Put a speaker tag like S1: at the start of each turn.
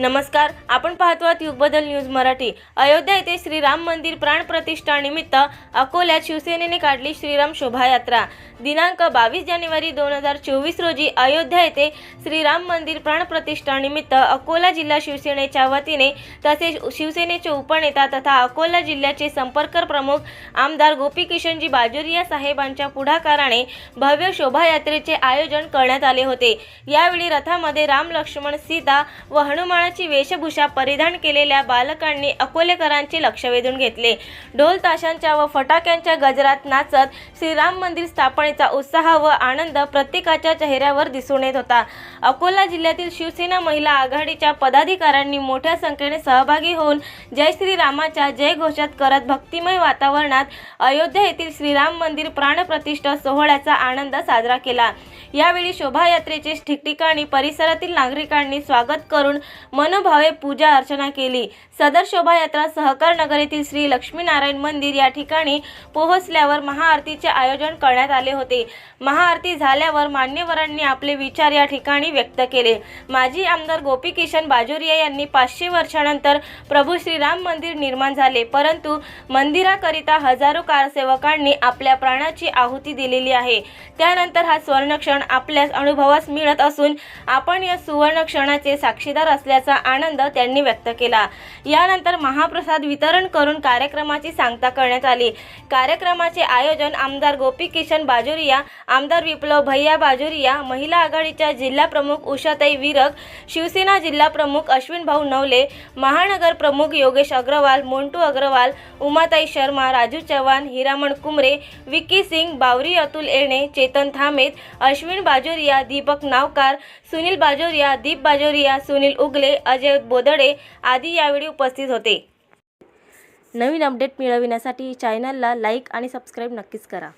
S1: नमस्कार आपण पाहतो आहात युगबदल न्यूज मराठी. अयोध्या येथे श्रीराम मंदिर प्राण प्रतिष्ठा निमित्त अकोल्यात शिवसेनेने काढली श्रीराम शोभायात्रा. दिनांक बावीस जानेवारी दोन हजार चोवीस रोजी अयोध्या येथे श्रीराम मंदिर प्राण प्रतिष्ठा निमित्त अकोला जिल्हा शिवसेनेच्या वतीने तसेच शिवसेनेचे उपनेता तथा अकोला जिल्ह्याचे संपर्क प्रमुख आमदार गोपी किशनजी बाजोरिया साहेबांच्या पुढाकाराने भव्य शोभायात्रेचे आयोजन करण्यात आले होते. यावेळी रथामध्ये राम लक्ष्मण सीता व हनुमानाची वेशभूषा परिधान केलेल्या बालकांनी अकोलेकरांचे लक्ष वेधून घेतले. ढोल ताशांच्या व फटाक्यांच्या गजरात नाचत श्रीराम मंदिर स्थापनेचा उत्साह व आनंद प्रत्येकाच्या चेहऱ्यावर दिसून येत होता. अकोला जिल्ह्यातील शिवसेना महिला आघाडीच्या पदाधिकाऱ्यांनी मोठ्या संख्येने सहभागी होऊन जय श्रीरामाच्या जय घोषात करत भक्तिमय वातावरणात अयोध्या येथील श्रीराम मंदिर प्राणप्रतिष्ठा सोहळ्याचा आनंद साजरा केला. यावेळी शोभायात्रेचे ठिकठिकाणी परिसरातील नागरिकांनी स्वागत करून मनोभावे पूजा अर्चना केली. सदर शोभायात्रा सहकार नगर येथील श्री लक्ष्मीनारायण मंदिर या ठिकाणी पोहोचल्यावर महाआरतीचे आयोजन करण्यात आले होते. महाआरती झाल्यावर मान्यवरांनी आपले विचार या ठिकाणी व्यक्त केले. माजी आमदार गोपी किशन बाजोरिया यांनी पाचशे वर्षानंतर प्रभू श्रीराम मंदिर निर्माण झाले. परंतु मंदिराकरिता हजारो कारसेवकांनी आपल्या प्राणाची आहुती दिलेली आहे. त्यानंतर हा स्वर्णक्षण आपल्यास अनुभवास मिळत असून आपण या सुवर्ण क्षणाचे साक्षीदार असल्याचा आनंद त्यांनी व्यक्त केला. यानंतर महाप्रसाद वितरण करून कार्यक्रमाची सांगता करण्यात आली. कार्यक्रमाचे आयोजन आमदार गोपी किशन बाजोरिया आमदार विप्लव भैया बाजोरिया महिला आघाडीच्या जिल्हा प्रमुख उषाताई विरक शिवसेना जिल्हा प्रमुख अश्विन भाऊ नवले महानगर प्रमुख योगेश अग्रवाल मोंटू अग्रवाल उमाताई शर्मा राजू चव्हाण हिरामण कुमरे विक्की सिंग बावरी अतुल येणे चेतन थामेत अश्विन बाजोरिया दीपक नावकार सुनील बाजोरिया दीप बाजोरिया सुनील उगले अजय बोदडे आदी यावेळी उपस्थित होते. नवीन अपडेट मिळविण्यासाठी चॅनलला लाईक आणि सबस्क्राईब नक्कीच करा.